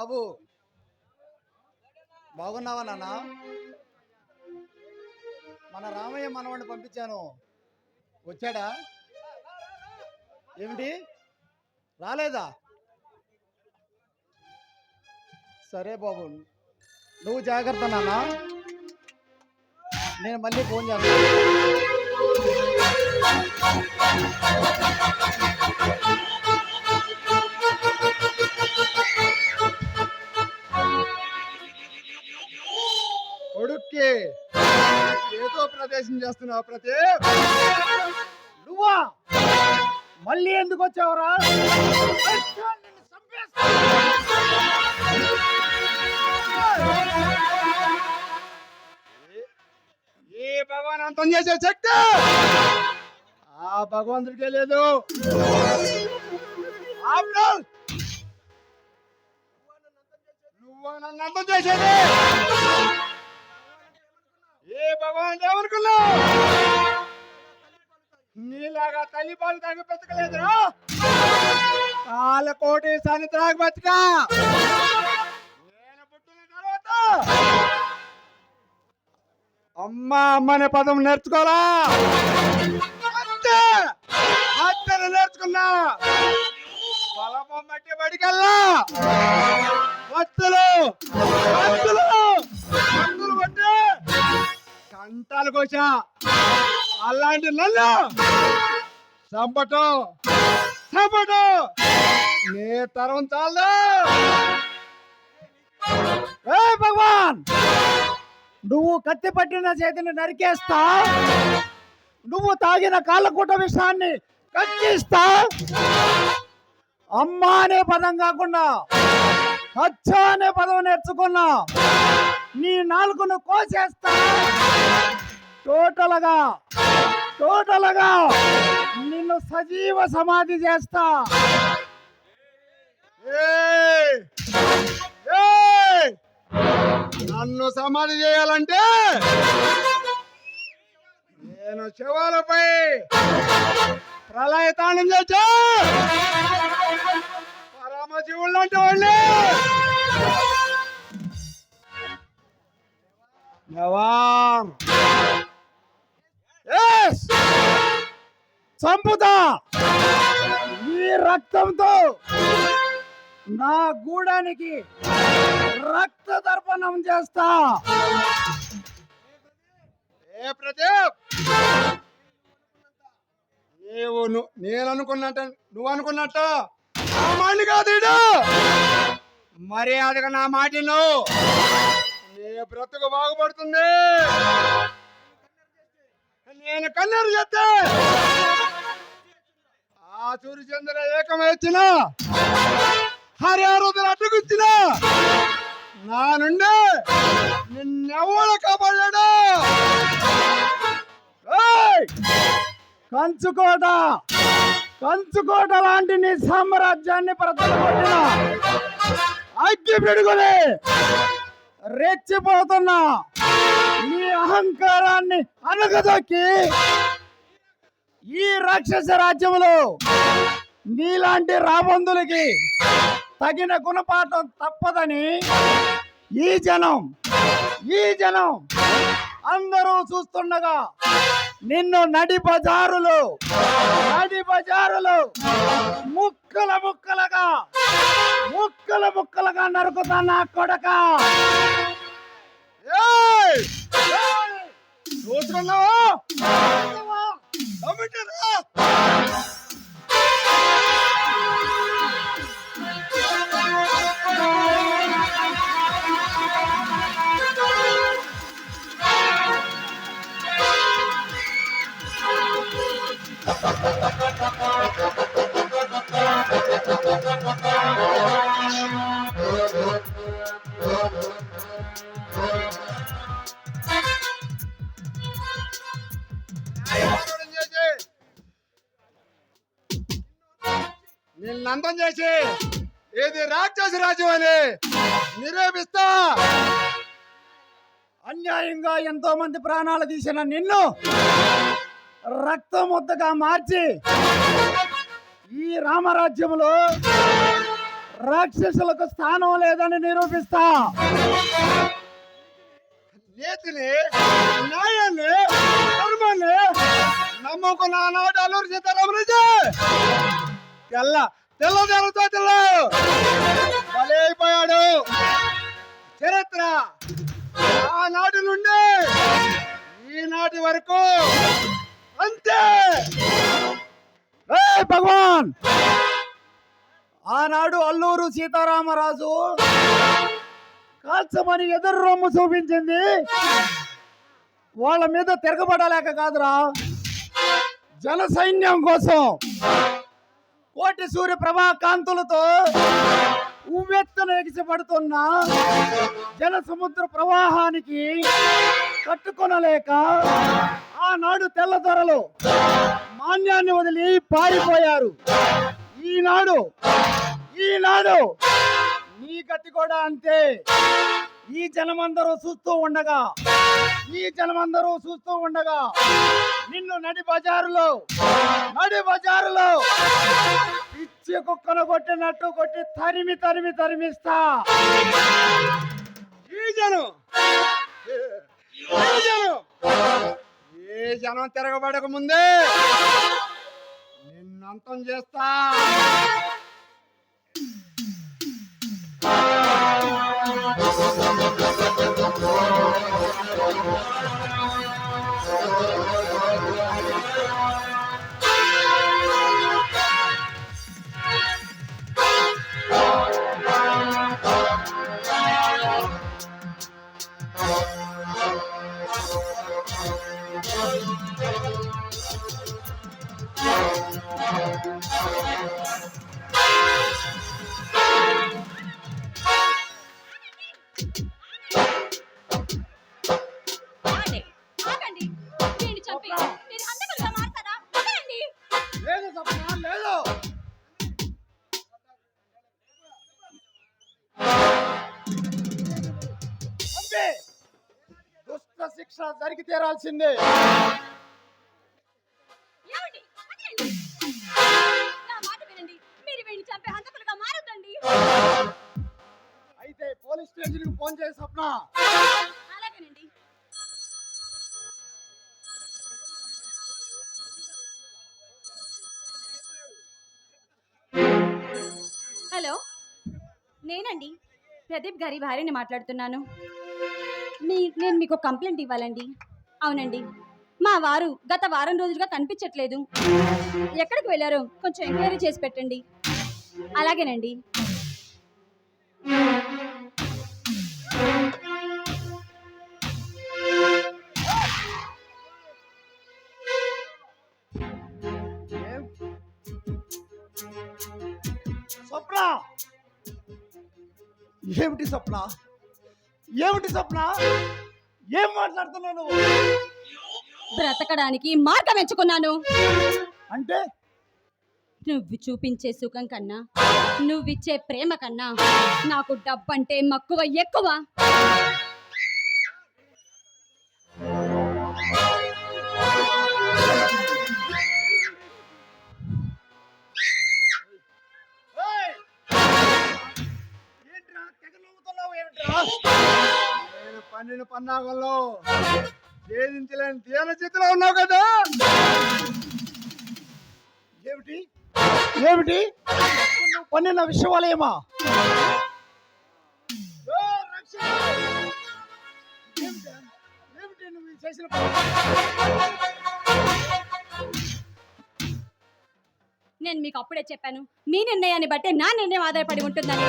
బాబు. బాగున్నావా నాన్న? మన రామయ్య మనవాడిని పంపించాను. వచ్చాడా? ఏమిటి? రాలేదా? సరే బాబు. నువ్వు జాగ్రత్త నాన్న. నేను మళ్ళీ ఫోన్ చేస్తాను. ప్రదేశం చేస్తున్నావు ప్రతి. నువ్వా? మళ్ళీ ఎందుకు వచ్చావరా? ఏ భగవాన్ అంతం చేసే శక్తి ఆ భగవంతుడికే లేదు. నువ్వు నన్ను అంతం చేసేది? నీలాగా పాలు తాగి బతకలేదురా కాలకోటి సని త్రాగి బతక నేను పుట్టిన తర్వాత అమ్మ అమ్మనే పదం నేర్చుకోరా అత్తను నేర్చుకున్నా. బలపం బడికెళ్ళా. వత్తులు వత్తులు వత్తులు పట్టి కంటాలు కోసా. అలాంటి నన్ను చంపటం చంపటం నీ తరం చాలు ఏ భగవాన్! నువ్వు కత్తి పట్టిన చేతిని నరికేస్తా? నువ్వు తాగిన కాళ్ళకూట విషయాన్ని కత్తిస్తా అమ్మ అనే పదం కాకుండా హచ్చ అనే పదం నేర్చుకున్నా నీ నాలుగును కోసేస్తా? టోటల్గా టోటల్గా నిన్ను సజీవ సమాధి చేస్తా. నన్ను సమాధి చేయాలంటే నేను శవాలపై ప్రళయతాండం చేచా పరమశివుళ్ళు అంటే జవాన్ చంపుతా. ఈ రక్తంతో నా గూడానికి రక్త తర్పణం చేస్తా. ఏ ప్రదీప్? నీవు నేను అనుకున్నట్ట నువ్వు అనుకున్నట్ట నా మాట కాదు మర్యాదగా నా మాట నువ్వు నీ బ్రతుకు బాగుపడుతుంది. నేను కన్నీరు చెప్తే ఆ సూర్యచంద్ర ఏకమొచ్చిన హరిహరుదులు అడ్డుగుచ్చిన నా నుండి నిన్నెవడు కబడ్డాడు కంచుకోట! కంచుకోట లాంటి నీ సామ్రాజ్యాన్ని ప్రతలగొట్టిన అగ్గి పిడుగులే రెచ్చిపోతున్నా నీ అహంకారాన్ని అనగదొక్కి ఈ రాక్షస రాజ్యంలో నీలాంటి రాబందులకి తగిన గుణపాఠం తప్పదని ఈ జనం ఈ జనం అందరూ చూస్తుండగా నిన్ను నడి బజారులు నడి బజారులు ముక్కల ముక్కలుగా ముక్కల ముక్కలుగా నరుకుతా నా కొడక. చూస్తున్నావు? నిన్నంతం చేసి ఇది రాక్షస రాజ్యం అని నిరూపిస్తా. అన్యాయంగా ఎంతో మంది ప్రాణాలు తీసిన నిన్ను రక్తం ముద్దగా మార్చి ఈ రామరాజ్యంలో రాక్షసులకు స్థానం లేదని నిరూపిస్తా. నీతిని న్యాయాన్ని ధర్మాన్ని నమ్మకున్న ఆనాడు అల్లూరు సీతారామరాజు తెల్ల తెల్లదారుతో తెల్ల. బలైపోయాడు చరిత్ర ఆనాటి నుండి ఈనాటి వరకు అంతే! ఏ భగవాన్! ఆనాడు అల్లూరు సీతారామరాజు కాల్చమని ఎదురు రొమ్ము చూపించింది. వాళ్ళ మీద తిరగబడలేక కాదురా. జన సైన్యం కోసం కోటి సూర్య ప్రభా కాంతులతో ఉవ్వెత్తున ఎగిసిపడుతున్న జన సముద్ర ప్రవాహానికి కట్టుకొనలేక ఆనాడు తెల్లదొరలు మాన్యాన్ని వదిలి పారిపోయారు. ఈనాడు ఈనాడు నీ గతి కూడా అంతే. ఈ జనమందరూ చూస్తూ ఉండగా ఈ జనమందరూ చూస్తూ ఉండగా నిన్ను నడి బజారులో నడి బజారులో పిచ్చి కుక్కను కొట్టినట్టు కొట్టి తరిమి తరిమి తరిమిస్తా ఈ జనం ఈ జనం ఏ జనం తిరగబడక ముందే నిన్నంతం చేస్తా. చంపి హంతకులుగా మారొద్దండి. అయితే పోలీస్ స్టేషన్కి ఫోన్ చేసి స్వప్న. అలాగేనండి. హలో. నేనండి. ప్రదీప్ గారి భార్యని మాట్లాడుతున్నాను. మీ నేను మీకు కంప్లైంట్ ఇవ్వాలండి. అవునండి. మా వారు గత వారం రోజులుగా కనిపించట్లేదు. ఎక్కడికి వెళ్ళారో కొంచెం ఎంక్వైరీ చేసి పెట్టండి. అలాగేనండి. ఏమిటి స్వప్న? ఏమిటి స్వప్న? ఏం మాట్లాడుతున్నావు నువ్వు? బ్రతకడానికి మార్గం ఎంచుకున్నాను. అంటే? నువ్వు చూపించే సుఖం కన్నా నువ్విచ్చే ప్రేమ కన్నా నాకు డబ్బంటే మక్కువ ఎక్కువ! ఏంట్రా? తెగ నవ్వుతున్నావు ఏమిట్రా? నేను పన్నెండు పన్నాగంలో ఛేదించలేని దీన చేతిలో ఉన్నావు కదా. ఏమిటి? ఏమిటి? పన్నిన ఏమిటి? నువ్వు చేసిన నేను మీకు అప్పుడే చెప్పాను. మీ నిర్ణయాన్ని బట్టే నా నిర్ణయం ఆధారపడి ఉంటుందని.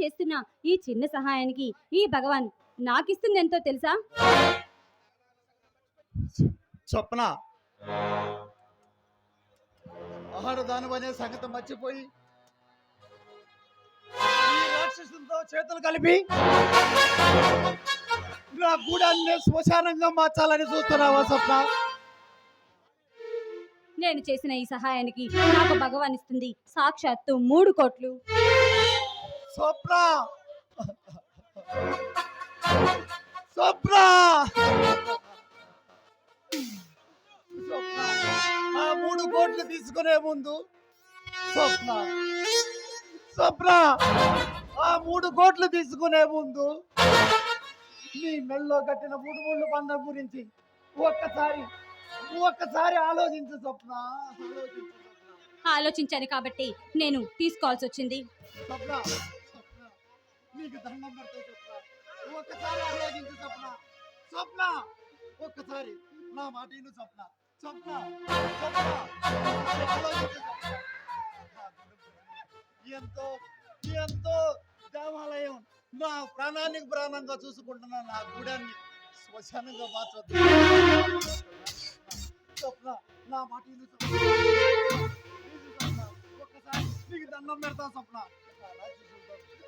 చేస్తున్న ఈ చిన్న సహాయానికి ఈ భగవాన్ నాకిస్తుంది ఎంతో తెలుసా స్వప్న ఆడదాను అనే సంగతి మర్చిపోయి రాక్షసులతో చేతులు కలిపి నా గూడాన్ని శ్మశానంగా మార్చాలని చూస్తున్నావా స్వప్న? నేను చేసిన ఈ సహాయానికి నాకు భగవాన్ ఇస్తుంది సాక్షాత్తు మూడు కోట్లు. స్వప్న స్వప్న ఆ మూడు కోట్లు తీసుకునే ముందు స్వప్న స్వప్న ఆ మూడు కోట్లు తీసుకునే ముందు నీ మెల్లో కట్టిన మూడు మూడు బంధం గురించి ఒక్కసారి ఒక్కసారి ఆలోచించు స్వప్న ఆలోచించు స్వప్న. ఆలోచించాను కాబట్టి నేను తీసుకోవాల్సి వచ్చింది. స్వప్న నీకు దండం పెడతా చెప్పిన. ఒక్కసారి ఆలోచించు స్వప్న స్వప్న ఒక్కసారి నా మాట ఇల్లు స్వప్న స్వప్న ఎంతో ఎంతో దేవాలయం నా ప్రాణానికి ప్రాణంగా చూసుకుంటున్న నా గుడాన్ని శ్మశానంగా మార్చొద్దు. స్వప్న నా మాట ఇల్లు స్వప్న. ఒక్కసారి నీకు దండం పెడతా స్వప్న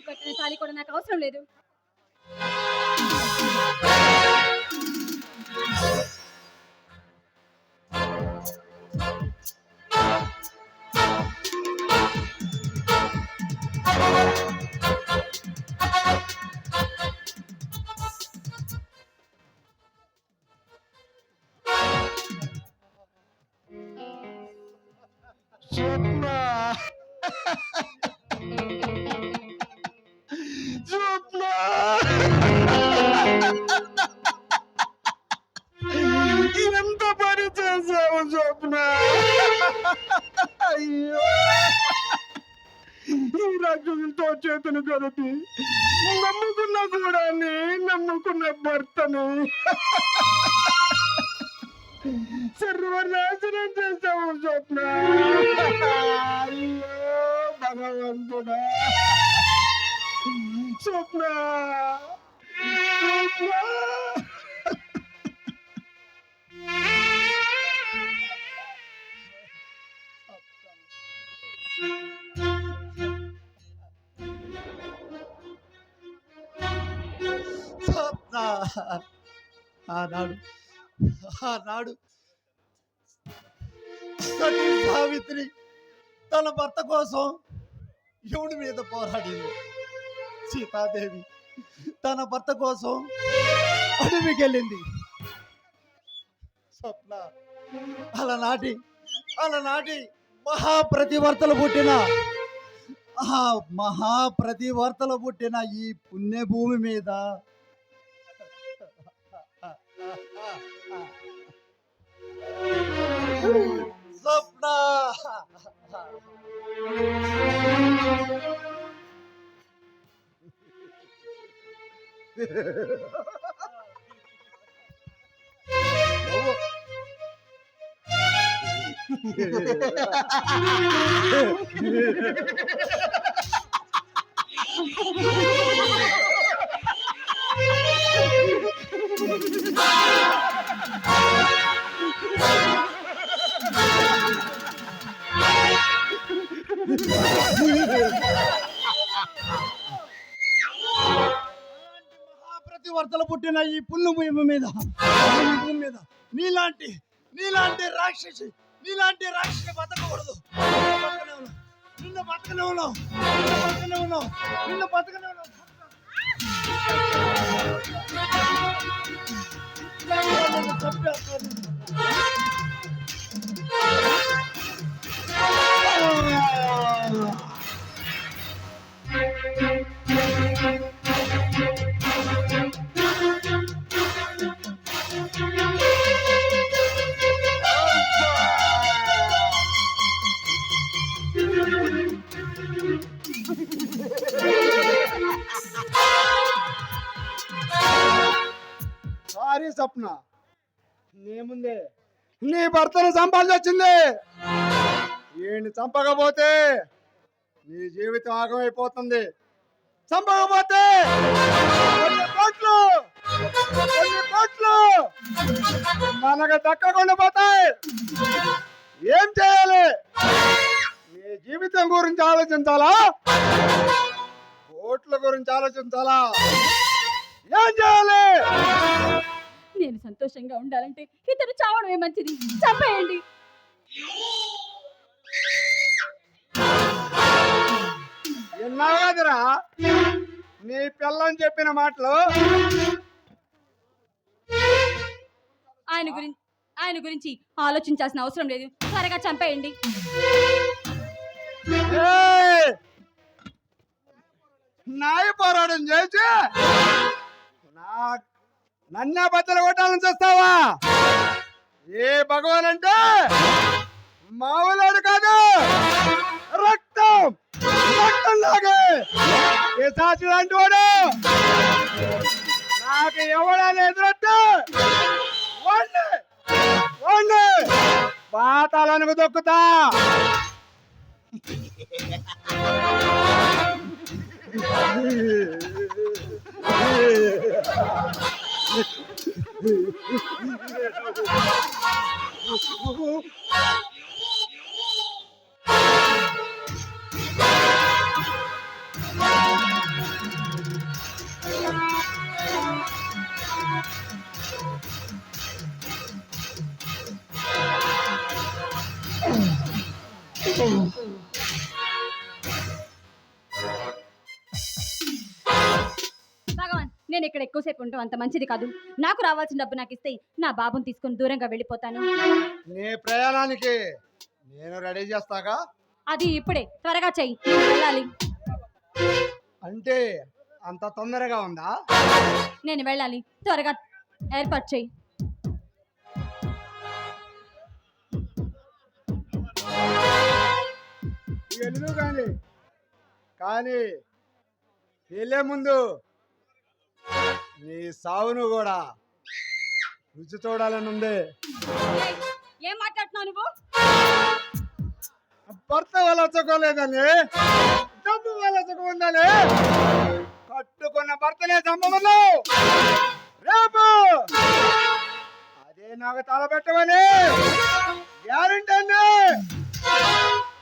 కట్టిన తాళి కూడా నాకు అవసరం లేదు. అయ్యో. ఈ రాజ్యంతో చేతులు కలిపి నమ్ముకున్న కూడాని నమ్ముకున్న భర్తని. సర్వనాశనం చేసావు స్వప్న. అయ్యో భగవంతుడా. స్వప్న. స్వప్న. ఆనాడు ఆనాడు సతీ సావిత్రి తన భర్త కోసం యముడి మీద పోరాడింది. సీతాదేవి తన భర్త కోసం అడవికి వెళ్ళింది స్వప్న అలనాటి అలనాటి మహాప్రతివర్తలు పుట్టిన మహాప్రతివర్తలు పుట్టిన ఈ పుణ్యభూమి మీద Yeah. మహాప్రతివర్తలు పుట్టిన ఈ పుల్లు భూమి మీద ఈ భూమి మీద నీలాంటి నీలాంటి రాక్షసి నీలాంటి రాక్షసి బతకూడదు నిన్న బతకనే ఉన్నావు నిన్న బతకనే ఉన్నావు నిన్న బతకనే ఉన్నావు నిన్ను చంపేస్తాను. చెప్తున్నా నీ ముందే. నీ భర్తను చంపాల్సి వచ్చింది ఈయన్ని చంపకపోతే నీ జీవితం ఆగమైపోతుంది. చంపకపోతే కోట్లు కోట్లు మనకు దక్కకుండా పోతాయి. ఏం చేయాలి? నీ జీవితం గురించి ఆలోచించాలా? కోట్ల గురించి ఆలోచించాలా? ఏం చేయాలి? నేను సంతోషంగా ఉండాలంటే ఇతను చావడమే మంచిది? చంపేయండి. నీ పిల్లని చెప్పిన మాటలు? ఆయన గురించి ఆయన గురించి ఆలోచించాల్సిన అవసరం లేదు. త్వరగా చంపేయండి! న్యాయ పోరాటం చేసి నా నన్నే బద్దలు కొట్టాలని చూస్తావా? ఏ భగవాన్ అంటే మామూలు కాదు. రక్తం రక్తం లాగే. ఏ సాక్షి లాంటి వాడు? నాకు ఎవడని ఎదురొట్టు? వాణ్ణి వాణ్ణి పాతాలనుకు దొక్కుతా. భగవాన్ ఎక్కువసేపు ఉంటాం అంత మంచిది కాదు. నాకు రావాల్సిన డబ్బు నాకు ఇస్తే నా బాబుని తీసుకొని దూరంగా వెళ్ళిపోతాను. నీ ప్రయాణానికి నేను రెడీ చేస్తాగా? అది ఇప్పుడే. త్వరగా చెయ్యి. వెళ్ళాలి. అంటే అంత తొందరగా ఉందా? నేను వెళ్ళాలి. త్వరగా ఏర్పాటు చెయ్యి. వెళ్ళు కానీ? కానీ వెళ్ళే ముందు నీ సావును కూడా రుచి చూడాలని ఉంది ఏయ్, ఏం మాట్లాడుతున్నావు నువ్వు? భర్త వల్ల సుఖలేదని డబ్బు వల్ల ఉందని కట్టుకున్న భర్తనే చంపమను రేపు అదే నాకు తలపెట్టమని గ్యారంటీ అండి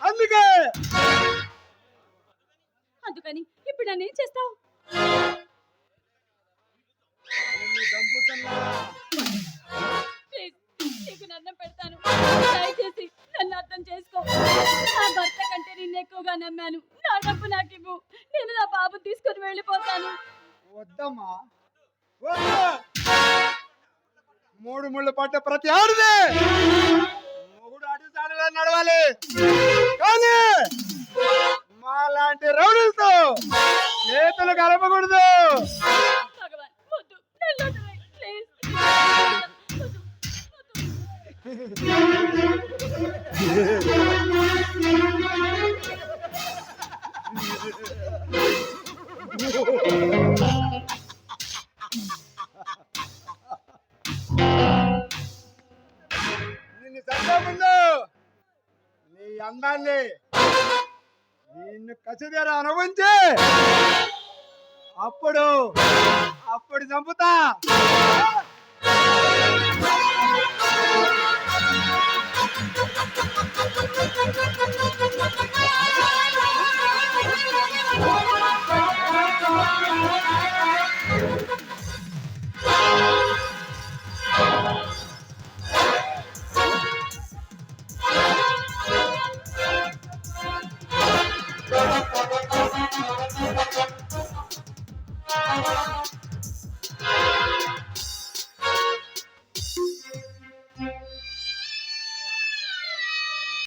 అందుకే అందుకని ఇప్పుడు నన్ను ఏం చేస్తావు? నీకు నన్నం పెడతాను. దయచేసి నన్ను అర్థం చేసుకో. నా భర్త కంటే నిన్ను ఎక్కువగా నమ్మాను. నా డబ్బు నాకు ఇవ్వు. నేను నా బాబు తీసుకొని వెళ్ళిపోతాను. వద్దమ్మా. మూడు ముళ్ళు పట్ట ప్రతి ఆడిదే. మొగుడు అటు సాడలా నడవాలి. కానీ మా లాంటి రౌడీలతో చేతులు కలపకూడదు నిన్ను కసిదేరా అనుభవించి అప్పుడు అప్పుడు చంపుతా Thank you.